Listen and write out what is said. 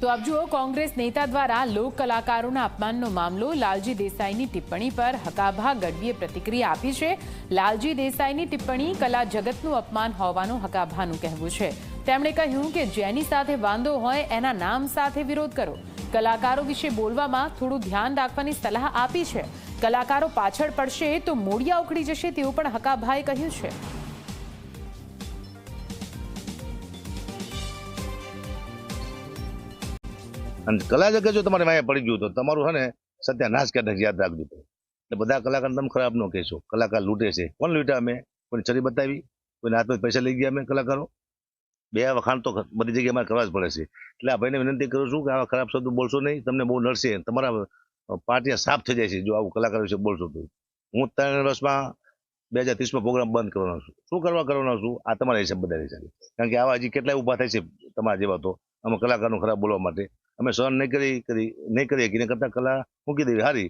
તો આપ જુઓ, કોંગ્રેસ નેતા દ્વારા લોક કલાકારોના અપમાનનો મામલો લાલજી દેસાઈની ટિપ્પણી પર હકાભા ગઢવીએ પ્રતિક્રિયા આપી છે. લાલજી દેસાઈની ટિપ્પણી કલા જગતનું અપમાન હોવાનું હકાભાનું કહેવું છે. તેમણે કહ્યું કે જેની સાથે વાંધો હોય એના નામ સાથે વિરોધ કરો. કલાકારો વિશે બોલવામાં થોડું ધ્યાન રાખવાની સલાહ આપી છે. કલાકારો પાછળ પડશે તો મોડિયા ઉખડી જશે તેવું પણ હકાભાએ કહ્યું છે. અને કલા જગત જો તમારે માયા પડી ગયું તો તમારું છે ને સત્યાનાશ કરી યાદ રાખજો એટલે બધા કલાકાર તમે ખરાબ ન કહેશો. કલાકાર લૂંટે છે. કોણ લૂંટ્યા અમે? કોઈ છરી બતાવી? કોઈ હાથમાં પૈસા લઈ ગયા અમે કલાકારો? બે વખાણ તો બધી જગ્યાએ અમારે કરવા જ પડે છે. એટલે આ ભાઈને વિનંતી કરું છું કે આવા ખરાબ શબ્દો બોલશો નહીં. તમને બહુ નડશે. તમારા પાર્ટી સાફ થઈ જાય છે જો આવું કલાકાર વિશે બોલશો તો. હું ત્રણ વર્ષમાં બે હજાર ત્રીસમાં પ્રોગ્રામ બંધ કરવાનો છું. શું કરવા કરવાનો છું? આ તમારા હિસાબ બધા હિસાબે. કારણ કે આવા હજી કેટલાય ઊભા થાય છે તમારા જેવા તો. અમે કલાકારનું ખરાબ બોલવા માટે. અમે સહન નહીં કરી કરી નહીં કરીએ કે કરતાં કલા મૂકી દેવી. સારી